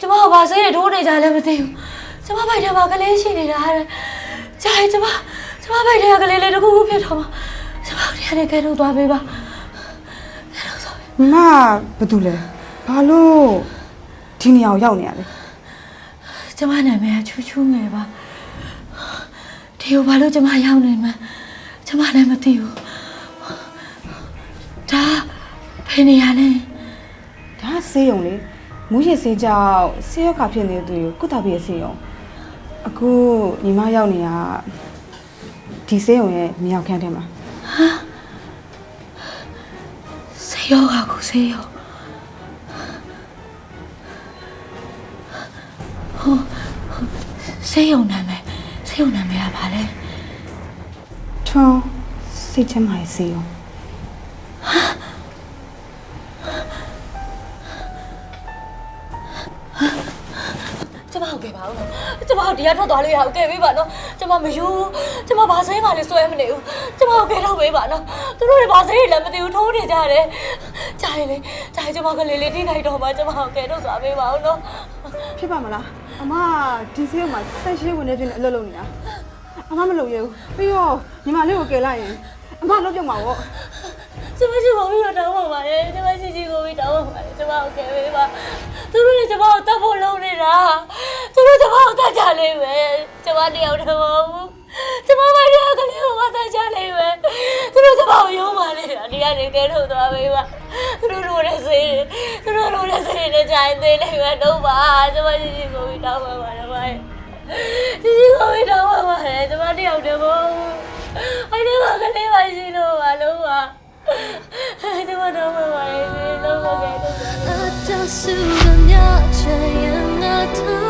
ကျမကဘာစိတ်နဲ့ထိုးနေကြလဲမသိဘူးကျမဘိုက်ထဲမှာကလေးရှိနေတာတဲ့ကြာရင်ကျမကျမဘိုက်ထဲကကလေးလေးတစ်ခုခုဖြစ်တော့မှာကျမတို့ရတဲ့ကဲတော့သွားပေးပါမမဘာတူလဲဘာလို့ဒီနေရာကိုရောက်နေရလဲကျမနာမည်ကချူချူငယ်ပါဒီကိုဘာလို့ကျမရောက်နေမှန်းကျမလည်းမသိဘူးဒါဘယ်နေရာလဲဒါဆေးရုံလေ မူးရစ်ဆေးကြောင့်ဆေးရောက်ခါဖြစ်နေတဲ့သူကိုကုသပေးရဆေးရုံအခုညီမရောက်နေတာဒီဆေးရုံရဲ့မြောက်ခန်းထဲမှာဆေးရောကကိုဆေးရောဟိုဆေးရုံနာမည်ဆေးရုံနာမည်ကဘာလဲထွန်းစိတ်ချမ်းသာရေးဆေးရုံကျ မဟုတ်ကဲပါဦးနော်ကျမတို့ဒီကထွက်သွားလို့ရအောင်ကဲပေးပါနော်ကျမမယူကျမဘာဆေးမှလည်းစွဲမနေဘူးကျမကိုကဲတော့ပေးပါနော်သူတို့တွေဘာဆေးတွေလည်းမသိဘူးထိုးနေကြတယ်ကြာရင်လေကြာရင်ကျမကလေးလေးထိခိုက်တော့မှကျမကိုကဲတော့သွားပေးပါဦးနော်ဖြစ်ပါမလားအမဒီဆေးရုံမှာဆက်ရှိဝင်နေခြင်းနဲ့အလုပ်လုပ်နေတာအမမလုပ်ရဘူးပြီးတော့ညီမလေးကိုကယ်လိုက်ရင်အမလုပ်ပြမှာပေါ့ကျမရှိပါဘူးတော့တောင်းပါပါလေကျမရှိရှိကိုပြီးတောင်းပါပါလေကျမကိုကဲပေးပါသူတို့တွေကျမကိုတတ်ဖို့လုံးနေတာသူ တို့ကျမကိုတတ်ကြလိမ့်မယ်ကျမတယောက်တည်းမဟုတ်ဘူးကျမမရကလေးကိုမတတ်ကြလိမ့်မယ်သူတို့ကျမကိုယုံပါလေဒီကနေကဲထုတ်သွားပေးပါသူတို့လိုတဲ့စေးသူတို့လိုတဲ့စေးနဲ့ကြိုင်သေးလိမ့်မယ်တော့ပါကျမရှိရှိကိုပြီးတောင်းပါပါတော့ပါရှိရှိကိုပြီးတောင်းပါပါလေကျမတယောက်တည်းမဟုတ်ဘူးအဲ့ဒီမှာကလေးပါရှိလို့ပါလို့ပါဒီမတော့မပါလေလုံးဝကဲတော့အတဆူကမြချင်